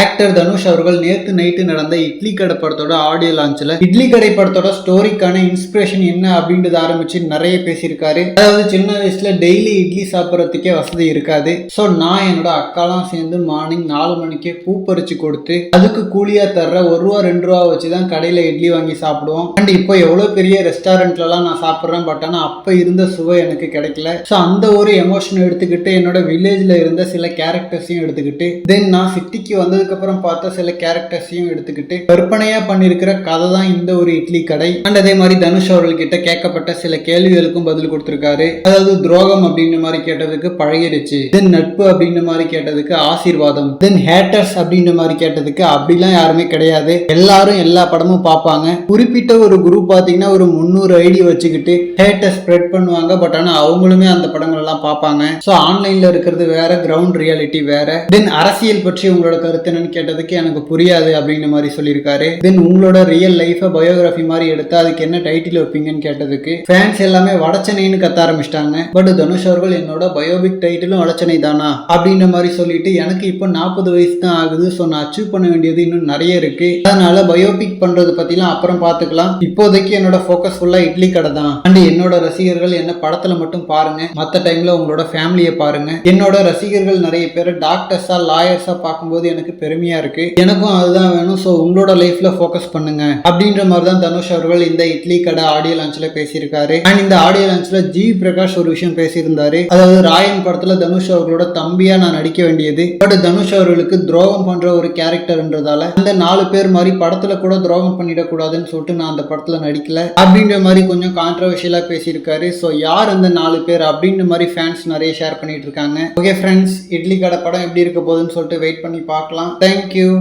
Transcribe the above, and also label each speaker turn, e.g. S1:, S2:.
S1: Actor Dhanush அவர்கள் நேற்று night நடந்த இட்லி கடை படத்தோட ஆடியோ லான்ச்சில் இட்லி கடை படத்தோட ஸ்டோரிக்கான இன்ஸ்பிரேஷன் என்ன அப்படின்றத ஆரம்பிச்சு நிறைய பேசியிருக்காரு. அதாவது சின்ன வயசுல டெய்லி இட்லி சாப்பிட்றதுக்கே வசதி இருக்காது. ஸோ நான் என்னோட அக்காலாம் சேர்ந்து மார்னிங் நாலு மணிக்கே பூ பறிச்சு கொடுத்து அதுக்கு கூலியா தர்ற ஒரு ரூபா ரெண்டு ரூபா வச்சு தான் கடையில் இட்லி வாங்கி சாப்பிடுவோம். அண்ட் இப்போ எவ்வளோ பெரிய ரெஸ்டாரண்ட்லலாம் நான் சாப்பிட்றேன் பட் ஆனால் அப்போ இருந்த சுவை எனக்கு கிடைக்கல. ஸோ அந்த ஒரு எமோஷன் எடுத்துக்கிட்டு என்னோட வில்லேஜில் இருந்த சில கேரக்டர்ஸையும் எடுத்துக்கிட்டு தென் நான் சிட்டிக்கு வந்து அப்புறம் பார்த்த சில கேரக்டர்ஸையும் எடுத்துக்கிட்டு கற்பனையாக பண்ணியிருக்கிற கதை தான் இந்த ஒரு இட்லி கடை. அண்ட் அதே மாதிரி தனுஷ் அவர்கள்கிட்ட கேட்கப்பட்ட சில கேள்விகளுக்கும் பதில் கொடுத்துருக்காரு. அதாவது துரோகம் அப்படின்ற மாதிரி கேட்டதுக்கு பழகிருச்சு தென் நட்பு அப்படின்ற மாதிரி கேட்டதுக்கு ஆசீர்வாதம். தென் ஹேட்டர்ஸ் அப்படின்ற மாதிரி கேட்டதுக்கு அப்படிலாம் யாருமே கிடையாது. எல்லாரும் எல்லா படமும் பார்ப்பாங்க. குறிப்பிட்ட ஒரு குரூப் பார்த்தீங்கன்னா ஒரு முந்நூறு ஐடி வச்சுக்கிட்டு ஹேட்டர் ஸ்ப்ரெட் பண்ணுவாங்க. பட் ஆனால் அவங்களுமே அந்த படங்கள்லாம் பார்ப்பாங்க. ஸோ ஆன்லைன்ல இருக்கிறது வேற கிரவுண்ட் ரியாலிட்டி வேற. தென் அரசியல் பற்றி உங்களோட கருத்து என்னன்னு கேட்டதுக்கு எனக்கு புரியாது அப்படிங்கிற மாதிரி சொல்லியிருக்காரு. தென் உங்களோட ரியல் லைஃபை பயோகிராஃபி மாதிரி எடுத்து அதுக்கு என்ன டைட்டில் வைப்பீங்கன்னு கேட்டதுக்கு ஃபேன்ஸ் எல்லாமே வடச்சனைன்னு கத்த ஆரம்பிச்சிட்டாங்க. பட் தனுஷ் அவர்கள் என்னோட பயோபிக் டைட்டிலும் வடச்சனை தானா? அப்படின்ற மாதிரி சொல்லிட்டு எனக்கு இப்போ நாற்பது வயசு தான் ஆகுது. ஸோ நான் அச்சீவ் பண்ண வேண்டியது இன்னும் நிறைய இருக்கு. அதனால பயோபிக் பண்றது பத்திலாம் அப்புறம் பார்த்துக்கலாம். இப்போதைக்கு என்னோட ஃபோக்கஸ் ஃபுல்லா இட்லி கடை தான். அண்ட் என்னோட ரசிகர்கள் என்ன படத்துல மட்டும் பாருங்க. மற்ற டைம்ல உங்களோட ஃபேமிலியை பாருங்க. என்னோட ரசிகர்கள் நிறைய பேர் டாக்டர்ஸா லாயர்ஸா பார்க்கும்போது எனக்கு பெருமையாக இருக்கு. எனக்கும் அதுதான் வேணும். ஸோ உங்களோட லைஃப்ல ஃபோக்கஸ் பண்ணுங்க. அப்படின்ற மாதிரி தான் தனுஷ் அவர்கள் இந்த இட்லி கடை ஆடியோ லான்ச்ல பேசியிருக்காரு. அண்ட் இந்த ஆடியோ லான்ச்ல ஜி பிரகாஷ் ஒரு விஷயம் பேசியிருந்தாரு. அதாவது ராயன் படத்துல தனுஷ் அவர்களோட தம்பியா நான் நடிக்க வேண்டியது. பட் தனுஷ் அவர்களுக்கு துரோகம் பண்ற ஒரு கேரக்டர்ன்றதால அந்த நாலு பேர் மாதிரி படத்துல கூட துரோகம் பண்ணிடக்கூடாதுன்னு சொல்லிட்டு நான் அந்த படத்துல நடிக்கல. அப்படின்ற மாதிரி கொஞ்சம் கான்ட்ரவர்ஷியலா பேசியிருக்காரு. ஸோ யார் அந்த நாலு பேர் அப்படின்ற மாதிரி ஃபேன்ஸ் நிறைய ஷேர் பண்ணிட்டு இருக்காங்க. ஓகே ஃப்ரெண்ட்ஸ் இட்லி கடை படம் எப்படி இருக்க போகுதுன்னு சொல்லிட்டு வெயிட் பண்ணி பார்க்கலாம். thank you.